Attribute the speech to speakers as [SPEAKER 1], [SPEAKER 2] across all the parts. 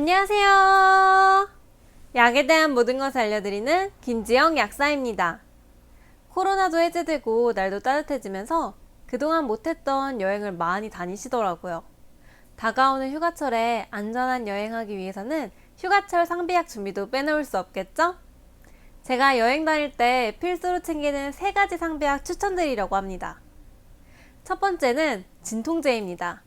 [SPEAKER 1] 안녕하세요. 약에 대한 모든 것을 알려드리는 김지영 약사입니다. 코로나도 해제되고 날도 따뜻해지면서 그동안 못했던 여행을 많이 다니시더라고요. 다가오는 휴가철에 안전한 여행하기 위해서는 휴가철 상비약 준비도 빼놓을 수 없겠죠? 제가 여행 다닐 때 필수로 챙기는 세 가지 상비약 추천드리려고 합니다. 첫 번째는 진통제입니다.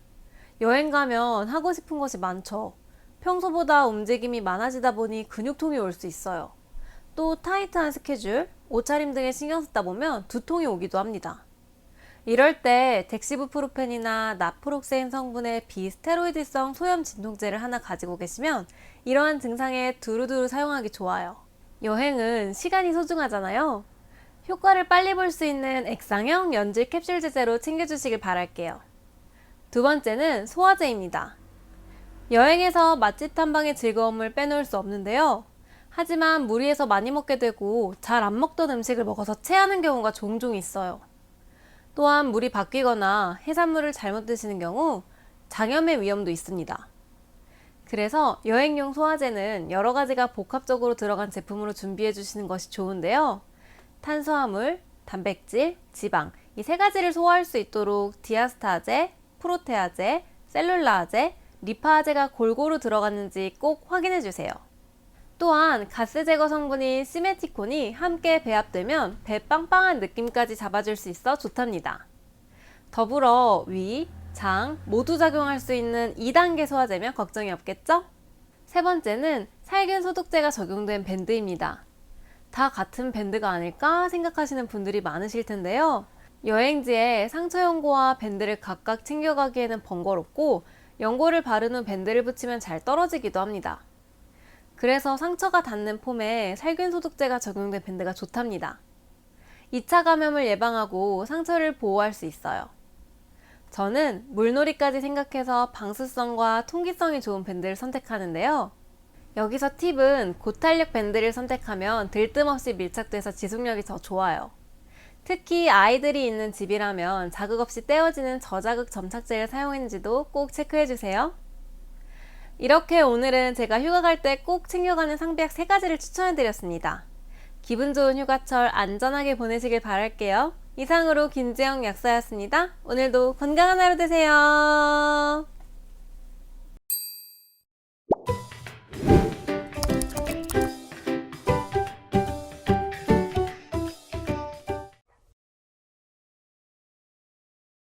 [SPEAKER 1] 여행 가면 하고 싶은 것이 많죠. 평소보다 움직임이 많아지다 보니 근육통이 올 수 있어요. 또 타이트한 스케줄, 옷차림 등에 신경 쓰다 보면 두통이 오기도 합니다. 이럴 때 덱시부프로펜이나 나프록세인 성분의 비스테로이드성 소염 진통제를 하나 가지고 계시면 이러한 증상에 두루두루 사용하기 좋아요. 여행은 시간이 소중하잖아요. 효과를 빨리 볼 수 있는 액상형 연질 캡슐 제제로 챙겨주시길 바랄게요. 두 번째는 소화제입니다. 여행에서 맛집 탐방의 즐거움을 빼놓을 수 없는데요. 하지만 무리해서 많이 먹게 되고 잘 안 먹던 음식을 먹어서 체하는 경우가 종종 있어요. 또한 물이 바뀌거나 해산물을 잘못 드시는 경우 장염의 위험도 있습니다. 그래서 여행용 소화제는 여러 가지가 복합적으로 들어간 제품으로 준비해 주시는 것이 좋은데요. 탄수화물, 단백질, 지방 이 세 가지를 소화할 수 있도록 디아스타제, 프로테아제, 셀룰라제, 리파제가 골고루 들어갔는지 꼭 확인해 주세요. 또한 가스 제거 성분인 시메티콘이 함께 배합되면 배 빵빵한 느낌까지 잡아줄 수 있어 좋답니다. 더불어 위, 장 모두 작용할 수 있는 2단계 소화제면 걱정이 없겠죠? 세 번째는 살균 소독제가 적용된 밴드입니다. 다 같은 밴드가 아닐까 생각하시는 분들이 많으실 텐데요. 여행지에 상처 연고와 밴드를 각각 챙겨가기에는 번거롭고 연고를 바른 후 밴드를 붙이면 잘 떨어지기도 합니다. 그래서 상처가 닿는 폼에 살균 소독제가 적용된 밴드가 좋답니다. 2차 감염을 예방하고 상처를 보호할 수 있어요. 저는 물놀이까지 생각해서 방수성과 통기성이 좋은 밴드를 선택하는데요. 여기서 팁은 고탄력 밴드를 선택하면 들뜸 없이 밀착돼서 지속력이 더 좋아요. 특히 아이들이 있는 집이라면 자극 없이 떼어지는 저자극 점착제를 사용했는지도 꼭 체크해 주세요. 이렇게 오늘은 제가 휴가 갈 때 꼭 챙겨가는 상비약 3가지를 추천해 드렸습니다. 기분 좋은 휴가철 안전하게 보내시길 바랄게요. 이상으로 김지영 약사였습니다. 오늘도 건강한 하루 되세요.